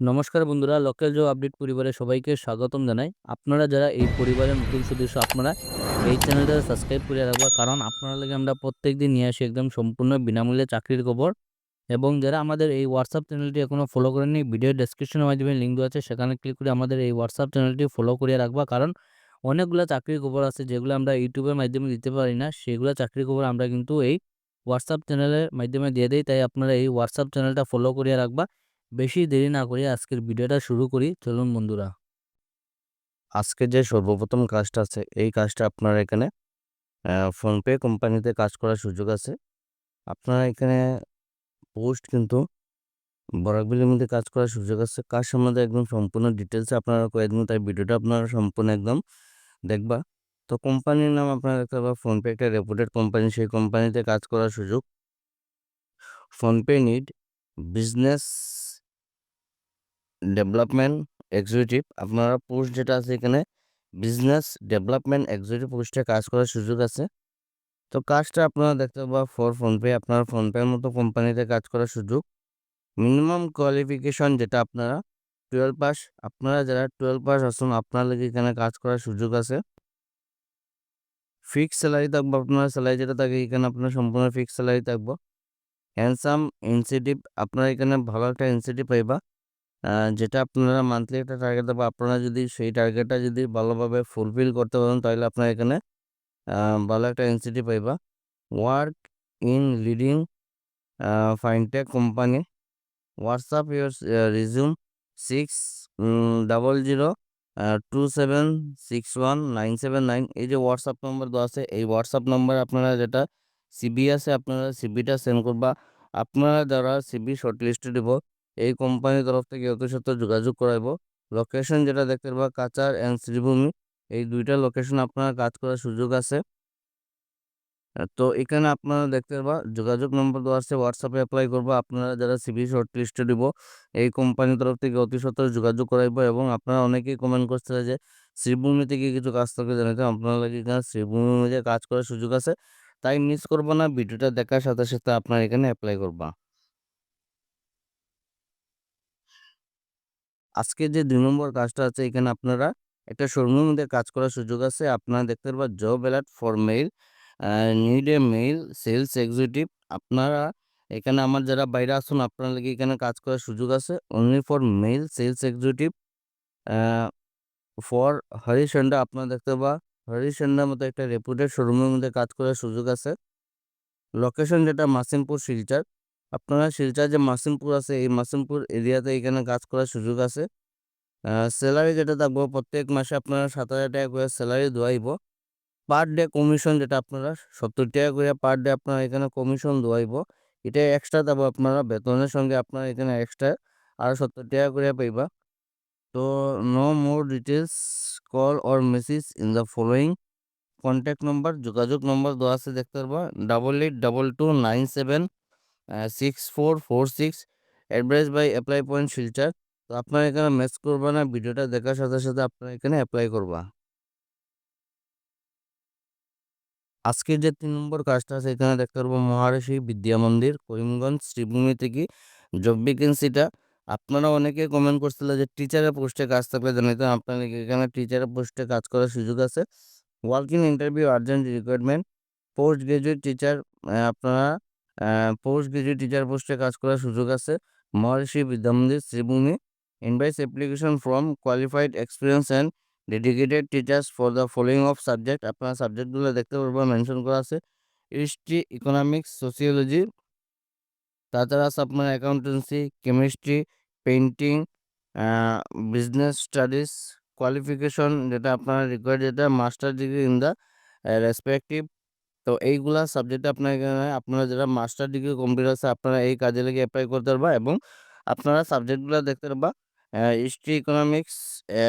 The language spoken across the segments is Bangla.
নমস্কার বন্ধুরা লোকাল জব আপডেট পরিবারে সবাইকে স্বাগতম জানাই। আপনারা যারা এই পরিবারের নতুন সদস্য, আপনারা এই চ্যানেলটা সাবস্ক্রাইব করে রাখবা কারণ আপনারা লাগে আমরা প্রত্যেক দিন নিয়ে আসি একদম সম্পূর্ণ বিনামূল্যে চাকরির খবর। এবং যারা আমাদের এই হোয়াটসঅ্যাপ চ্যানেলটি এখনও ফলো করেননি ভিডিও ডেসক্রিপশনের মাধ্যমে লিঙ্ক দেওয়া আছে, সেখানে ক্লিক করে আমাদের এই হোয়াটসঅ্যাপ চ্যানেলটি ফলো করে রাখবা। কারণ অনেকগুলো চাকরির খবর আছে, যেগুলো আমরা ইউটিউবের মাধ্যমে দিতে পারি না, সেগুলো চাকরির খবর আমরা কিন্তু এই হোয়াটসঅ্যাপ চ্যানেলের মাধ্যমে দিয়ে দিই। তাই আপনারা এই হোয়াটসঅ্যাপ চ্যানেলটা ফলো করে রাখবা। বেশি দেরি না করে আজকের ভিডিওটা শুরু করি, চলুন বন্ধুরা। আজকে যে সর্বপ্রথম কাজটা আছে, এই কাজটা আপনার এখানে ফোনপে কোম্পানিতে কাজ করার সুযোগ আছে। আপনারা এখানে পোস্ট কিন্তু বরাকবিলের মধ্যে কাজ করার সুযোগ আছে। কাজ সম্বন্ধে একদম সম্পূর্ণ ডিটেলসে আপনারা কয়েকদিন তাই ভিডিওটা আপনারা সম্পূর্ণ একদম দেখবা। তো কোম্পানির নাম আপনারা দেখতে পাবেন ফোনপে একটা রেপুটেড কোম্পানি সেই কোম্পানিতে কাজ করার সুযোগ। PhonePe need business development executive আপনারা পোস্ট যেটা আছে এখানে বিজনেস ডেভেলপমেন্ট এক্সিকিউটিভ পোস্টে কাজ করার সুযোগ আছে। তো কাজটা আপনারা দেখতে পাবা ফর ফোনপে, আপনার ফোনপের মতো কোম্পানিতে কাজ করার সুযোগ। মিনিমাম কোয়ালিফিকেশন যেটা আপনারা টুয়েলভ পাস, আপনারা যারা টুয়েলভ পাস আসুন আপনার লাগে এখানে কাজ করার সুযোগ আছে। ফিক্স স্যালারি থাকব আপনার, স্যালারি যেটা থাকে এখানে আপনার সম্পূর্ণ ফিক্স স্যালারি থাকব। হ্যান্ডসাম ইনসেটিভ আপনারা এখানে ভালো একটা ইনসেটিভ পাইবা। যেটা আপনারা মান্থলি একটা টার্গেট দেবো, আপনারা যদি সেই টার্গেটটা যদি ভালোভাবে ফুলফিল করতে পারেন, তাহলে আপনারা এখানে ভালো একটা ইনসেটিভ পাইবা। Work in leading fintech company WhatsApp your resume six double zero two seven six one nine seven nine এই যে হোয়াটসঅ্যাপ নম্বর দেওয়া আছে, এই হোয়াটসঅ্যাপ নম্বর আপনারা যেটা সিবি আছে, আপনারা সিবিটা সেন্ড করবা। আপনারা যারা সিবি শর্ট লিস্টে দেবো এই কোম্পানির তরফ থেকে ওদের সাথে যোগাযোগ করাইব। লোকেশন যেটা দেখতে পাবা কাচার অ্যান্ড শ্রীভূমি। এই দুইটা লোকেশন আপনার কাজ করার সুযোগ আছে। তো এখানে আপনারা দেখতে পাবা যোগাযোগ নম্বর দেওয়া আছে হোয়াটসঅ্যাপে অ্যাপ্লাই করব। আপনারা যারা সিভি শর্ট লিস্টে দিব, এই কোম্পানির তরফ থেকে অতি সত্তর যোগাযোগ করাইব এবং আপনারা অনেকেই কমেন্ট করছে যে, শ্রীভূমি থেকে কিছু কাজ থাকে জানাতে আপনারা এখানে শ্রীভূমি যে কাজ করার সুযোগ আছে। তাই মিস করব না, ভিডিওটা দেখার সাথে সাথে আপনার এখানে অ্যাপ্লাই করবা। আজকে যে দুই নম্বর কাজটা আছে, এখানে আপনারা একটা শোরুমের মধ্যে কাজ করার সুযোগ আছে। আপনারা দেখতে পারবেন job alert for male need a male, sales executive. আপনারা এখানে আমার যারা বাইরে আসুন আপনার লাগে এখানে কাজ করার সুযোগ আছে। Only for male, sales executive for হরিশন্ডা আপনারা দেখতে পাবা হরিশন্ডার মতো একটা রেপুটেড শোরুমের মধ্যে কাজ করার সুযোগ আছে। লোকেশন যেটা মাসিমপুর শিলচর। আপনারা শিলচর যে মাসিমপুর আছে, এই মাসিমপুর এরিয়াতে এখানে কাজ করার সুযোগ আছে। স্যালারি যেটা থাকব, প্রত্যেক মাসে আপনারা সাত হাজার টাকা করে স্যালারি দোয়াইব। পার ডে কমিশন যেটা আপনারা সত্তর টাকা করে পার ডে আপনারা এখানে কমিশন দোয়াইব। এটা এক্সট্রা দেবো আপনারা, বেতনের সঙ্গে আপনারা এখানে এক্সট্রা আর সত্তর টাকা করে পাইবা। To know more details call or message in the following contact number যোগাযোগ নম্বর দেওয়া আছে, দেখতে পারবা। Double eight double two nine seven six four four six address by apply point Silchar তো আপনারা এখানে মেস করবা না, ভিডিওটা দেখার সাথে সাথে আপনারা এখানে অ্যাপ্লাই করবা। আজকের যে তিন নম্বর কাজটা আছে, এখানে দেখতে পারব মহারাশি বিদ্যা মন্দির, করিমগঞ্জ, শ্রীভূমি থেকে জব ভ্যাকেন্সিটা আপনারা অনেকে কমেন্ট করছিল যে টিচারের পোস্টে কাজ থাকলে জানাইতে আপনাদের এখানে টিচারের পোস্টে কাজ করার সুযোগ আছে? Working interview urgent requirement post graduate teacher আপনারা পোস্ট গ্রাজুয়েট টিচার পোস্টে কাজ করার সুযোগ আছে। Maharshi Vidyamandir Sribhumi. Invites application from qualified experience and dedicated teachers for the following of subject আপনার সাবজেক্টগুলো দেখতে পারব মেনশন করা আছে। হিস্ট্রি ইকোনমিক্স সোসিওলজি তাছাড়া আছে আপনার accountancy chemistry painting business studies qualification যেটা আপনার রিকোয়ার্ড যেটা master degree in the respective তো এইগুলা সাবজেক্টে আপনার এখানে আপনারা যারা মাস্টার ডিগ্রি কমপ্লিট আছে, আপনারা এই কাজে লেগে অ্যাপ্লাই করতে পারবা এবং আপনারা সাবজেক্টগুলো দেখতে পারবা history economics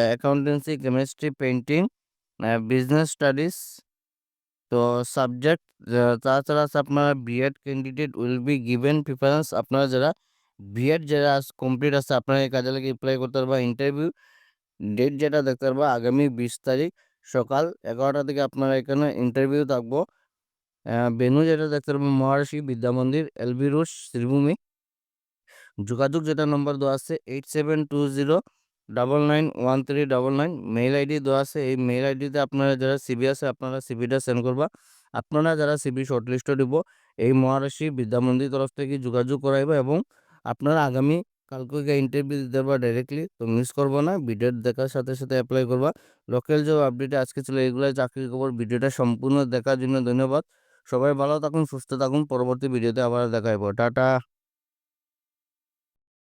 accountancy chemistry painting business studies তো সাবজেক্ট তাছাড়া আছে আপনারা B Ed candidate will be given preference আপনারা যারা বিএড যারা কমপ্লিট আছে, আপনারা এই কাজে লেগে অ্যাপ্লাই করতে পারবা ইন্টারভিউ ডেট যেটা দেখতে পারবা, আগামী বিশ তারিখ সকাল এগারোটা থেকে আপনারা এখানে ইন্টারভিউ থাকব। ভেনু যেটা দেখতে পারবেন মহারাশি বিদ্যা মন্দির, এলবি রোড, শ্রীভূমি। যোগাযোগ যেটা নম্বর দেওয়া আছে eight seven two zero double nine one three double nine mail ID দেওয়া আছে, এই মেইল আইডিতে আপনারা যারা সিবি আছে, আপনারা সিবিটা সেন্ড করবা। আপনারা যারা সিবি শর্টলিস্টে দিব, এই মহারাশি বিদ্যা মন্দির তরফ থেকে যোগাযোগ করাইবা এবং আপনারা আগামী, কালকে ইন্টারভিউ দিতে পারবা ডাইরেক্টলি তো মিস করব না ভিডিও দেখার সাথে সাথে অ্যাপ্লাই করবা। লোকাল জব আপডেটে আজকে ছিল এগুলাই চাকরির খবর ভিডিওটা সম্পূর্ণ দেখার জন্য ধন্যবাদ। সবাই ভালো থাকুন সুস্থ থাকুন। পরবর্তী ভিডিওতে আবার দেখা টাটা।